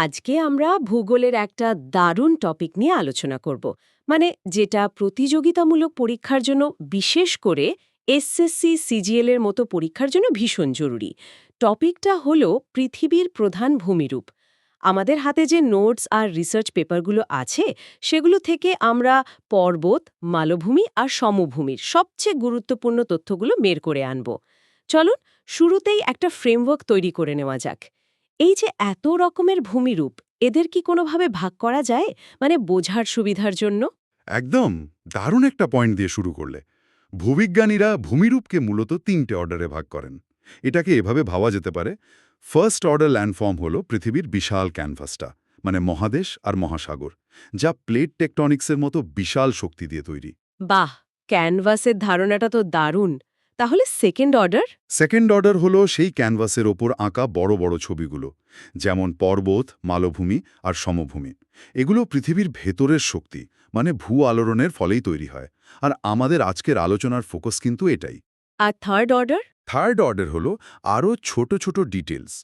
আজকে আমরা ভূগোলের একটা দারুণ টপিক নিয়ে আলোচনা করব। মানে যেটা প্রতিযোগিতামূলক পরীক্ষার জন্য বিশেষ করে এসএসসি সিজিএল এর মতো পরীক্ষার জন্য ভীষণ জরুরি। টপিকটা হলো পৃথিবীর প্রধান ভূমিরূপ। আমাদের হাতে যে নোটস আর রিসার্চ পেপারগুলো আছে, সেগুলো থেকে আমরা পর্বত, মালভূমি আর সমভূমির সবচেয়ে গুরুত্বপূর্ণ তথ্যগুলো বের করে আনব। চলুন, শুরুতেই একটা ফ্রেমওয়ার্ক তৈরি করে নেওয়া যাক। এই যে এত রকমের ভূমিরূপ এদের কি কোনোভাবে ভাগ করা যায়? মানে বোঝার সুবিধার জন্য? একদম দারুণ একটা পয়েন্ট দিয়ে শুরু করলে। ভূবিজ্ঞানীরা ভূমিরূপকে মূলত তিনটে অর্ডারে ভাগ করেন। এটাকে এভাবে ভাবা যেতে পারে ফার্স্ট অর্ডার ল্যান্ডফর্ম হল পৃথিবীর বিশাল ক্যানভাসটা মানে মহাদেশ আর মহাসাগর যা প্লেট টেকটনিক্সের মতো বিশাল শক্তি দিয়ে তৈরি। বাহ! ক্যানভাসের ধারণাটা তো দারুণ। তাহলে সেকেন্ড অর্ডার সেকেন্ড অর্ডার হল সেই ক্যানভাসের ওপর আঁকা বড় বড় ছবিগুলো যেমন পর্বত মালভূমি আর সমভূমি। এগুলো পৃথিবীর ভেতরের শক্তি মানে ভূ আলোড়নের ফলেই তৈরি হয়। আর আমাদের আজকের আলোচনার ফোকাস কিন্তু এটাই। আর থার্ড অর্ডার থার্ড অর্ডার হল আরও ছোট ছোট ডিটেলস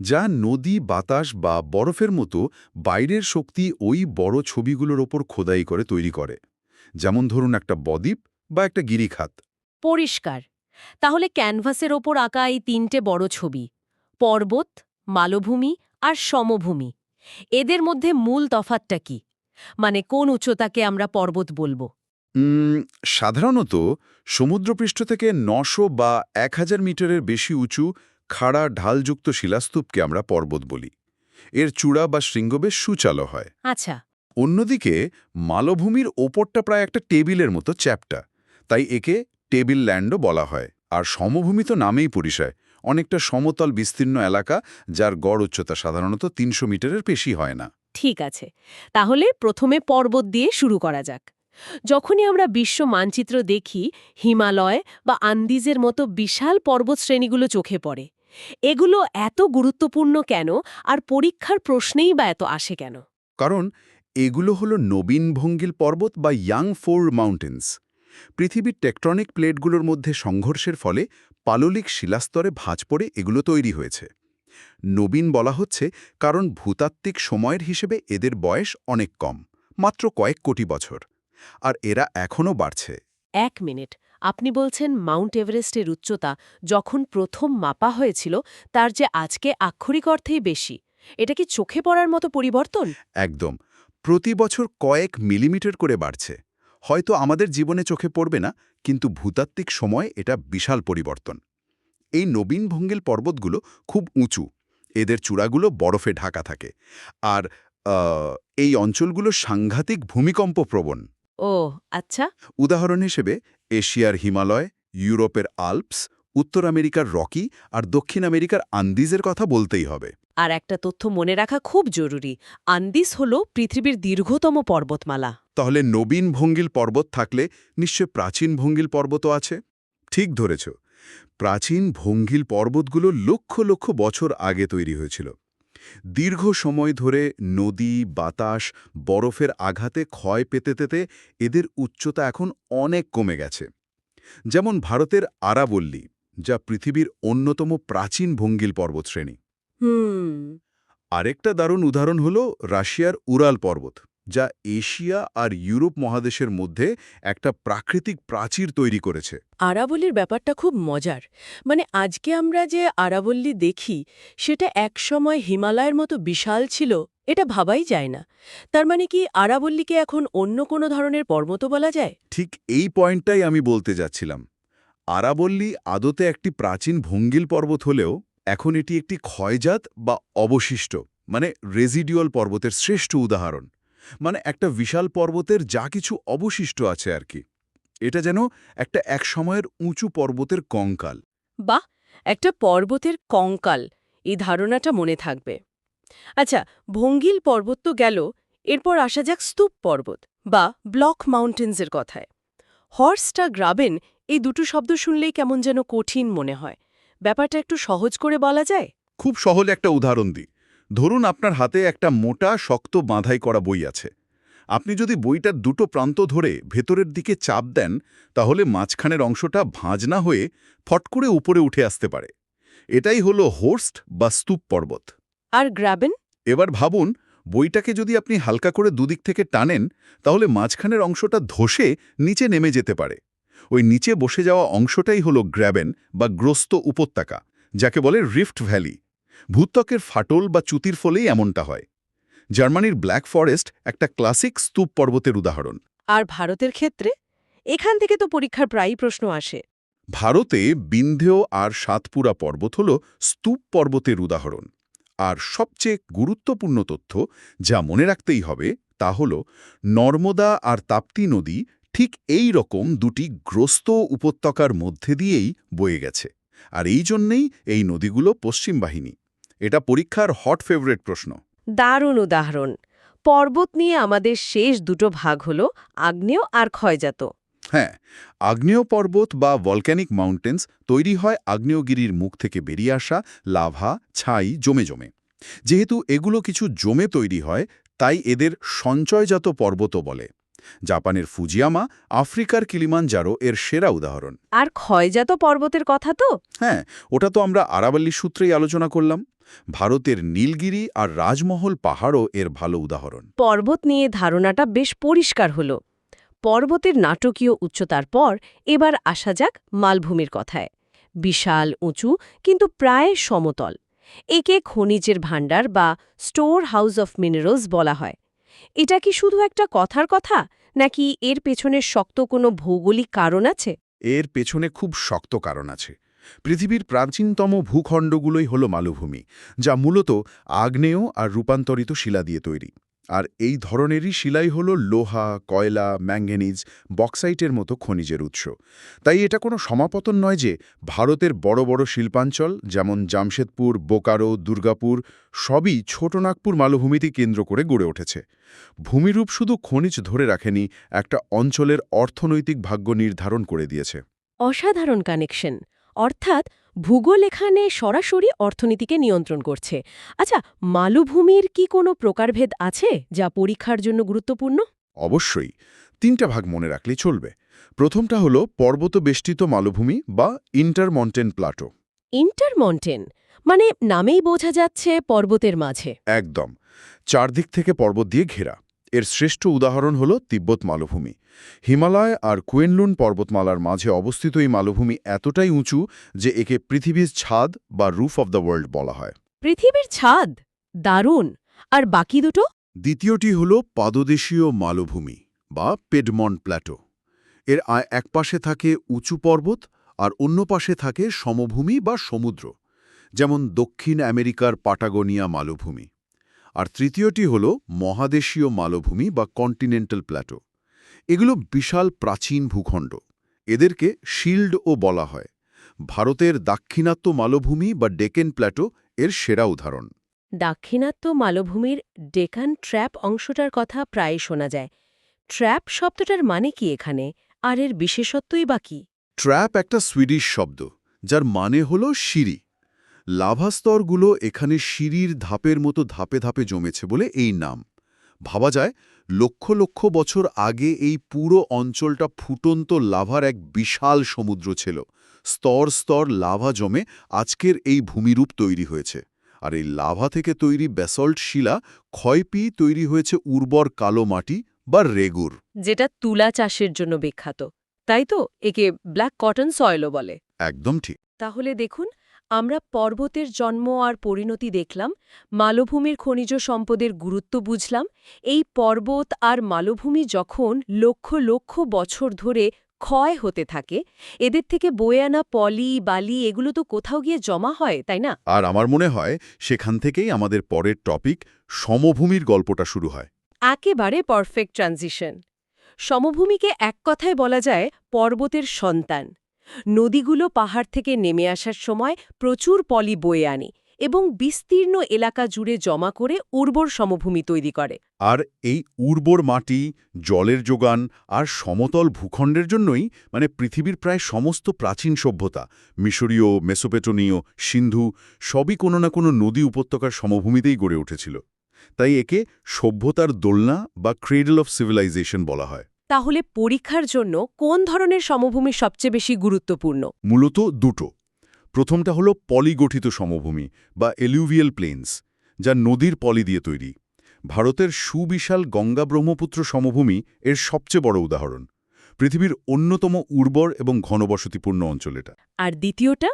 যা নদী বাতাস বা বরফের মতো বাইরের শক্তি ওই বড় ছবিগুলোর ওপর খোদাই করে তৈরি করে। যেমন ধরুন একটা বদ্বীপ বা একটা গিরিখাত। পরিষ্কার। তাহলে ক্যানভাসের ওপর আঁকা এই তিনটে বড় ছবি পর্বত মালভূমি আর সমভূমি। এদের মধ্যে মূল তফাতটা কি? মানে কোন উচ্চতাকে আমরা পর্বত বলব? উম, সাধারণত সমুদ্রপৃষ্ঠ থেকে নশো বা এক হাজার মিটারের বেশি উঁচু খাড়া ঢালযুক্ত শিলাস্তূপকে আমরা পর্বত বলি। এর চূড়া বা শৃঙ্গ বেশ সুচালো হয়। আচ্ছা। অন্যদিকে মালভূমির ওপরটা প্রায় একটা টেবিলের মতো চ্যাপটা তাই একে টেবিল ল্যান্ডও বলা হয় আর সমভূমি তো নামেই পরিচয়। অনেকটা সমতল বিস্তীর্ণ এলাকা যার গড় উচ্চতা সাধারণত তিনশো মিটারের বেশি হয় না। ঠিক আছে তাহলে প্রথমে পর্বত দিয়ে শুরু করা যাক। যখনই আমরা বিশ্ব মানচিত্র দেখি হিমালয় বা আন্দিজের মতো বিশাল পর্বত শ্রেণীগুলো চোখে পড়ে। এগুলো এত গুরুত্বপূর্ণ কেন আর পরীক্ষার প্রশ্নেই বা এত আসে কেন? কারণ এগুলো হলো নবীন ভঙ্গিল পর্বত বা ইয়াং ফোর মাউন্টেন্স। পৃথিবীর টেকট্রনিক প্লেটগুলোর মধ্যে সংঘর্ষের ফলে পাললিক শিলাস্তরে ভাঁজ পড়ে এগুলো তৈরি হয়েছে। নবীন বলা হচ্ছে কারণ ভূতাত্ত্বিক সময়ের হিসেবে এদের বয়স অনেক কম মাত্র কয়েক কোটি বছর আর এরা এখনও বাড়ছে। এক মিনিট আপনি বলছেন মাউন্ট এভারেস্টের উচ্চতা যখন প্রথম মাপা হয়েছিল তার যে আজকে আক্ষরিক অর্থেই বেশি এটা কি চোখে পড়ার মতো পরিবর্তন? একদম প্রতি বছর কয়েক মিলিমিটার করে বাড়ছে। হয়তো আমাদের জীবনে চোখে পড়বে না কিন্তু ভূতাত্ত্বিক সময় এটা বিশাল পরিবর্তন। এই নবীন ভঙ্গিল পর্বতগুলো খুব উঁচু এদের চূড়াগুলো বরফে ঢাকা থাকে আর এই অঞ্চলগুলো সাংঘাতিক ভূমিকম্প প্রবণ। ও আচ্ছা। উদাহরণ হিসেবে এশিয়ার হিমালয় ইউরোপের আল্পস উত্তর আমেরিকার রকি আর দক্ষিণ আমেরিকার আন্দিজের কথা বলতেই হবে। আর একটা তথ্য মনে রাখা খুব জরুরি আন্দিস হল পৃথিবীর দীর্ঘতম পর্বতমালা। তাহলে নবীন ভঙ্গিল পর্বত থাকলে নিশ্চয় প্রাচীন ভঙ্গিল পর্বতও আছে? ঠিক ধরেছ। প্রাচীন ভঙ্গিল পর্বতগুলো লক্ষ লক্ষ বছর আগে তৈরি হয়েছিল। দীর্ঘ সময় ধরে নদী বাতাস বরফের আঘাতে ক্ষয় পেতে পেতে এদের উচ্চতা এখন অনেক কমে গেছে। যেমন ভারতের আরাবল্লী যা পৃথিবীর অন্যতম প্রাচীন ভঙ্গিল পর্বতশ্রেণী। আরেকটা দারুণ উদাহরণ হল রাশিয়ার উরাল পর্বত। যা এশিয়া আর ইউরোপ মহাদেশের মধ্যে একটা প্রাকৃতিক প্রাচীর তৈরি করেছে। আরাবল্লীর ব্যাপারটা খুব মজার। মানে আজকে আমরা যে আরাবল্লী দেখি সেটা একসময় হিমালয়ের মতো বিশাল ছিল এটা ভাবাই যায় না। তার মানে কি আরাবল্লীকে এখন অন্য কোনো ধরনের পর্বত বলা যায়? ঠিক এই পয়েন্টটাই আমি বলতে যাচ্ছিলাম। আরাবল্লী আদতে একটি প্রাচীন ভঙ্গিল পর্বত হলেও এখন এটি একটি ক্ষয়জাত বা অবশিষ্ট মানে রেজিডিউয়াল পর্বতের শ্রেষ্ঠ উদাহরণ। মানে একটা বিশাল পর্বতের যা কিছু অবশিষ্ট আছে আর কি। এটা যেন একটা এক সময়ের উঁচু পর্বতের কঙ্কাল। বাহ! একটা পর্বতের কঙ্কাল এই ধারণাটা মনে থাকবে। আচ্ছা ভঙ্গিল পর্বত তো গেল এরপর আসা যাক স্তূপ পর্বত বা ব্লক মাউন্টেন্সের কথায়। হর্সটা গ্রাবেন এই দুটো শব্দ শুনলেই কেমন যেন কঠিন মনে হয়। ব্যাপারটা একটু সহজ করে বলা যায়? খুব সহজ একটা উদাহরণ দিই। ধরুন আপনার হাতে একটা মোটা শক্ত বাঁধাই করা বই আছে। আপনি যদি বইটার দুটো প্রান্ত ধরে ভেতরের দিকে চাপ দেন তাহলে মাঝখানের অংশটা ভাঁজ না হয়ে ফট করে উপরে উঠে আসতে পারে। এটাই হলো হোর্স্ট বা স্তূপ পর্বত। আর গ্রাবেন? এবার ভাবুন বইটাকে যদি আপনি হালকা করে দুদিক থেকে টানেন তাহলে মাঝখানের অংশটা ধসে নিচে নেমে যেতে পারে। ওই নিচে বসে যাওয়া অংশটাই হলো গ্র্যাবেন বা গ্রস্ত উপত্যকা যাকে বলে রিফট ভ্যালি। ভূত্বকের ফাটল বা চ্যুতির ফলেই এমনটা হয়। জার্মানির ব্ল্যাক ফরেস্ট একটা ক্লাসিক স্তূপ পর্বতের উদাহরণ। আর ভারতের ক্ষেত্রে? এখান থেকে তো পরীক্ষার প্রায়ই প্রশ্ন আসে। ভারতে বিন্ধ্যেয় আর সাতপুরা পর্বত হল স্তূপ পর্বতের উদাহরণ। আর সবচেয়ে গুরুত্বপূর্ণ তথ্য যা মনে রাখতেই হবে তা হল নর্মদা আর তাপ্তি নদী ঠিক এই রকম দুটি গ্রস্ত উপত্যকার মধ্যে দিয়েই বয়ে গেছে। আর এই জন্যেই এই নদীগুলো পশ্চিম বাহিনী। এটা পরীক্ষার হট ফেভারেট প্রশ্ন। দারুণ উদাহরণ। পর্বত নিয়ে আমাদের শেষ দুটো ভাগ হল আগ্নেয় আর ক্ষয়জাত। হ্যাঁ আগ্নেয় পর্বত বা ভলক্যানিক মাউন্টেন্স তৈরি হয় আগ্নেয়গিরির মুখ থেকে বেরিয়ে আসা লাভা ছাই জমে জমে। যেহেতু এগুলো কিছু জমে তৈরি হয় তাই এদের সঞ্চয়জাত পর্বতও বলে। জাপানের ফুজিয়ামা আফ্রিকার কিলিমানজারো এর সেরা উদাহরণ। আর ক্ষয়জাত পর্বতের কথা তো? হ্যাঁ ওটা তো আমরা আরাবাল্লি সূত্রেই আলোচনা করলাম। ভারতের নীলগিরি আর রাজমহল পাহাড়ও এর ভালো উদাহরণ। পর্বত নিয়ে ধারণাটা বেশ পরিষ্কার হল। পর্বতের নাটকীয় উচ্চতার পর এবার আসা যাক মালভূমির কথায়। বিশাল উঁচু কিন্তু প্রায় সমতল। একে খনিজের ভাণ্ডার বা স্টোর হাউস অফ মিনারেলস বলা হয়। এটা কি শুধু একটা কথার কথা? নাকি এর পেছনে শক্ত কোনো ভৌগোলিক কারণ আছে? এর পেছনে খুব শক্ত কারণ আছে। পৃথিবীর প্রাচীনতম ভূখণ্ডগুলোই হল মালভূমি, যা মূলত আগ্নেয় আর রূপান্তরিত শিলা দিয়ে তৈরি। আর এই ধরনেরই শিলাই হল লোহা, কয়লা, ম্যাঙ্গেনিজ, বক্সাইটের মতো খনিজের উৎস। তাই এটা কোনো সমাপতন নয় যে ভারতের বড় বড় শিল্পাঞ্চল যেমন জামশেদপুর, বোকারো, দুর্গাপুর সবই ছোটনাগপুর মালভূমিতে কেন্দ্র করে গড়ে উঠেছে। ভূমিরূপ শুধু খনিজ ধরে রাখেনি, একটা অঞ্চলের অর্থনৈতিক ভাগ্য নির্ধারণ করে দিয়েছে। অসাধারণ কানেকশন। অর্থাৎ ভূগোল এখানে সরাসরি অর্থনীতিকে নিয়ন্ত্রণ করছে। আচ্ছা মালভূমির কি কোনো প্রকারভেদ আছে যা পরীক্ষার জন্য গুরুত্বপূর্ণ? অবশ্যই। তিনটা ভাগ মনে রাখলেই চলবে। প্রথমটা হলো পর্বতবেষ্টিত মালভূমি বা ইন্টারমন্টেন প্লাটো। ইন্টারমন্টেন? মানে নামেই বোঝা যাচ্ছে পর্বতের মাঝে। একদম। চারদিক থেকে পর্বত দিয়ে ঘেরা। এর শ্রেষ্ঠ উদাহরণ হল তিব্বত মালভূমি। হিমালয় আর কুয়েনলুন পর্বতমালার মাঝে অবস্থিত এই মালভূমি এতটাই উঁচু যে একে পৃথিবীর ছাদ বা রুফ অব দ্য ওয়ার্ল্ড বলা হয়। পৃথিবীর ছাদ? দারুণ! আর বাকি দুটো? দ্বিতীয়টি হল পাদদেশীয় মালভূমি বা পেডমন্ট প্ল্যাটো। এর আ- একপাশে থাকে উঁচু পর্বত আর অন্য পাশে থাকে সমভূমি বা সমুদ্র। যেমন দক্ষিণ আমেরিকার পাটাগোনিয়া মালভূমি। আর তৃতীয়টি হল মহাদেশীয় মালভূমি বা কন্টিনেন্টাল প্ল্যাটো এগুলো বিশাল প্রাচীন ভূখণ্ড। এদেরকে শিল্ডও বলা হয়। ভারতের দাক্ষিণাত্য মালভূমি বা ডেকেন প্ল্যাটো এর সেরা উদাহরণ। দাক্ষিণাত্য মালভূমির ডেকান ট্র্যাপ অংশটার কথা প্রায় শোনা যায়। ট্র্যাপ শব্দটার মানে কি এখানে? আর এর বিশেষত্বই বা কি? ট্র্যাপ একটা সুইডিশ শব্দ যার মানে হল সিঁড়ি। লাভাস্তরগুলো এখানে সিঁড়ির ধাপের মতো ধাপে ধাপে জমেছে বলে এই নাম। ভাবা যায় লক্ষ লক্ষ বছর আগে এই পুরো অঞ্চলটা ফুটন্ত লাভার এক বিশাল সমুদ্র ছিল। স্তর স্তর লাভা জমে আজকের এই ভূমিরূপ তৈরি হয়েছে। আর এই লাভা থেকে তৈরি ব্যাসল্ট শিলা ক্ষয়পি তৈরি হয়েছে উর্বর কালো মাটি বা রেগুর। যেটা তুলা চাষের জন্য বিখ্যাত। তাই তো? একে ব্ল্যাক কটন সয়েলও বলে। একদম ঠিক। তাহলে দেখুন আমরা পর্বতের জন্ম আর পরিণতি দেখলাম মালভূমির খনিজ সম্পদের গুরুত্ব বুঝলাম এই পর্বত আর মালভূমি যখন লক্ষ লক্ষ বছর ধরে ক্ষয় হতে থাকে এদের থেকে বয়ে আনা পলি বালি এগুলো তো কোথাও গিয়ে জমা হয় তাই না? আর আমার মনে হয় সেখান থেকেই আমাদের পরের টপিক সমভূমির গল্পটা শুরু হয়। একেবারে পারফেক্ট ট্রানজিশন। সমভূমিকে এক কথায় বলা যায় পর্বতের সন্তান। নদীগুলো পাহাড় থেকে নেমে আসার সময় প্রচুর পলি বয়ে আনে এবং বিস্তীর্ণ এলাকা জুড়ে জমা করে উর্বর সমভূমি তৈরি করে। আর এই উর্বর মাটি, জলের যোগান আর সমতল ভূখণ্ডের জন্যই মানে পৃথিবীর প্রায় সমস্ত প্রাচীন সভ্যতা, মিশরীয় মেসোপেটোনীয় সিন্ধু, সবই কোনো না কোনো নদী উপত্যকার সমভূমিতেই গড়ে উঠেছিল। তাই একে সভ্যতার দোলনা বা ক্রেডল অফ সিভিলাইজেশন বলা হয়। তাহলে পরীক্ষার জন্য কোন ধরনের সমভূমি সবচেয়ে বেশি গুরুত্বপূর্ণ? মূলত দুটো। প্রথমটা হলো পলিগঠিত সমভূমি বা এলুভিয়াল প্লেন্স যা নদীর পলি দিয়ে তৈরি। ভারতের সুবিশাল গঙ্গা ব্রহ্মপুত্র সমভূমি এর সবচেয়ে বড় উদাহরণ। পৃথিবীর অন্যতম উর্বর এবং ঘনবসতিপূর্ণ অঞ্চল এটা। আর দ্বিতীয়টা?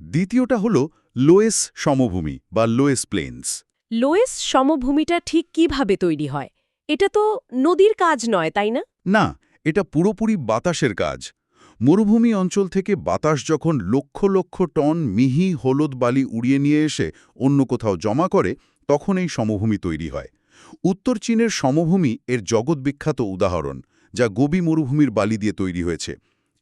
দ্বিতীয়টা হল লোয়েস সমভূমি বা লোয়েস প্লেন্স। লোয়েস সমভূমিটা ঠিক কীভাবে তৈরি হয়? এটা তো নদীর কাজ নয় তাই না? না, এটা পুরোপুরি বাতাসের কাজ। মরুভূমি অঞ্চল থেকে বাতাস যখন লক্ষ লক্ষ টন মিহি হলুদ বালি উড়িয়ে নিয়ে এসে অন্য কোথাও জমা করে, তখন এই সমভূমি তৈরি হয়। উত্তর চীনের সমভূমি এর জগৎবিখ্যাত উদাহরণ, যা গোবি মরুভূমির বালি দিয়ে তৈরি হয়েছে।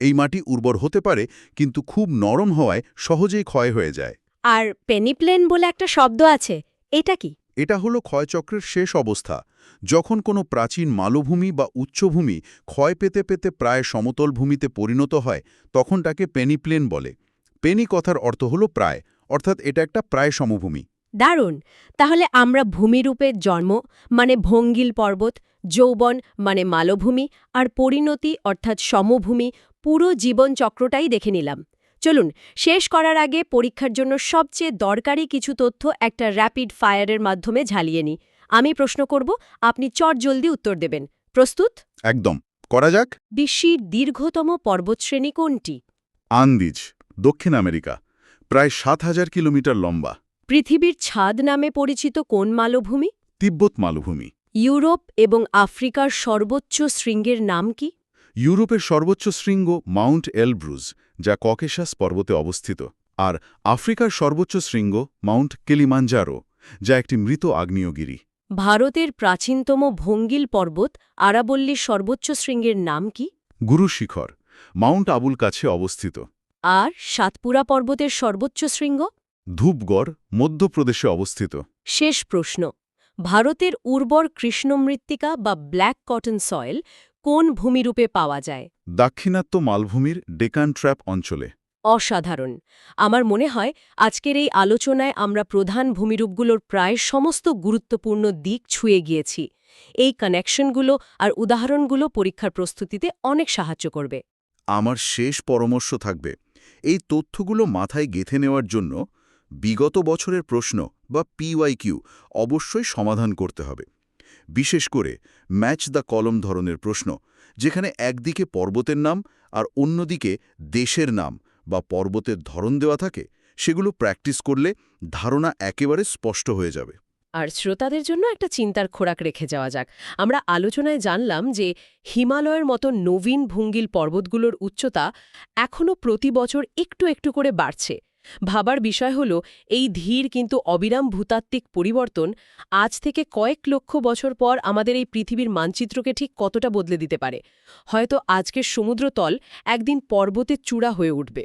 এই মাটি উর্বর হতে পারে, কিন্তু খুব নরম হওয়ায় সহজেই ক্ষয় হয়ে যায়। আর পেনিপ্লেন বলে একটা শব্দ আছে, এটা কি? এটা হলো ক্ষয়চক্রের শেষ অবস্থা। যখন কোনো প্রাচীন মালভূমি বা উচ্চভূমি ক্ষয় পেতে পেতে প্রায় সমতল ভূমিতে পরিণত হয়, তখন তাকে পেনিপ্লেন বলে। পেনি কথার অর্থ হলো প্রায়, অর্থাৎ এটা একটা প্রায় সমভূমি। দারুণ! তাহলে আমরা ভূমিরূপের জন্ম মানে ভঙ্গিল পর্বত, যৌবন মানে মালভূমি, আর পরিণতি, অর্থাৎ সমভূমি, পুরো জীবন চক্রটাই দেখে নিলাম। চলুন শেষ করার আগে পরীক্ষার জন্য সবচেয়ে দরকারি কিছু তথ্য একটা র্যাপিড ফায়ারের মাধ্যমে ঝালিয়ে নিই। আমি প্রশ্ন করব আপনি চট জলদি উত্তর দেবেন। প্রস্তুত? একদম। করা যাক। বিশ্বের দীর্ঘতম পর্বতশ্রেণী কোনটি? আন্দিজ দক্ষিণ আমেরিকা প্রায় সাত হাজার কিলোমিটার লম্বা। পৃথিবীর ছাদ নামে পরিচিত কোন মালভূমি? তিব্বত মালভূমি। ইউরোপ এবং আফ্রিকার সর্বোচ্চ শৃঙ্গের নাম কি? ইউরোপের সর্বোচ্চ শৃঙ্গ মাউন্ট এলব্রুজ। যা ককেশাস পর্বতে অবস্থিত আর আফ্রিকার সর্বোচ্চ শৃঙ্গ মাউন্ট কেলিমাঞ্জারো যা একটি মৃত আগ্নেয়গিরি। ভারতের প্রাচীনতম ভঙ্গিল পর্বত আরাবল্লীর সর্বোচ্চ শৃঙ্গের নাম কি? গুরু শিখর মাউন্ট আবুল কাছে অবস্থিত। আর সাতপুরা পর্বতের সর্বোচ্চ শৃঙ্গ? ধূপগড় মধ্যপ্রদেশে অবস্থিত। শেষ প্রশ্ন ভারতের উর্বর কৃষ্ণমৃত্তিকা বা ব্ল্যাক কটন সয়েল কোন ভূমিরূপে পাওয়া যায়? দাক্ষিণাত্য মালভূমির ডেকান ট্র্যাপ অঞ্চলে। অসাধারণ। আমার মনে হয় আজকের এই আলোচনায় আমরা প্রধান ভূমিরূপগুলোর প্রায় সমস্ত গুরুত্বপূর্ণ দিক ছুঁয়ে গিয়েছি। এই কানেকশনগুলো আর উদাহরণগুলো পরীক্ষার প্রস্তুতিতে অনেক সাহায্য করবে। আমার শেষ পরামর্শ থাকবে এই তথ্যগুলো মাথায় গেথে নেওয়ার জন্য বিগত বছরের প্রশ্ন বা পিওয়াইকিউ অবশ্যই সমাধান করতে হবে। বিশেষ করে ম্যাচ দ্য কলম ধরনের প্রশ্ন, যেখানে একদিকে পর্বতের নাম আর অন্যদিকে দেশের নাম বা পর্বতের ধরন দেওয়া থাকে, সেগুলো প্র্যাকটিস করলে ধারণা একেবারে স্পষ্ট হয়ে যাবে। আর শ্রোতাদের জন্য একটা চিন্তার খোরাক রেখে যাওয়া যাক। আমরা আলোচনায় জানলাম যে হিমালয়ের মতো নবীন ভঙ্গিল পর্বতগুলোর উচ্চতা এখনও প্রতি বছর একটু একটু করে বাড়ছে। ভাবার বিষয় হল, এই ধীর কিন্তু অবিরাম ভূতাত্ত্বিক পরিবর্তন আজ থেকে কয়েক লক্ষ বছর পর আমাদের এই পৃথিবীর মানচিত্রকে ঠিক কতটা বদলে দিতে পারে? হয়তো আজকের সমুদ্রতল একদিন পর্বতের চূড়া হয়ে উঠবে।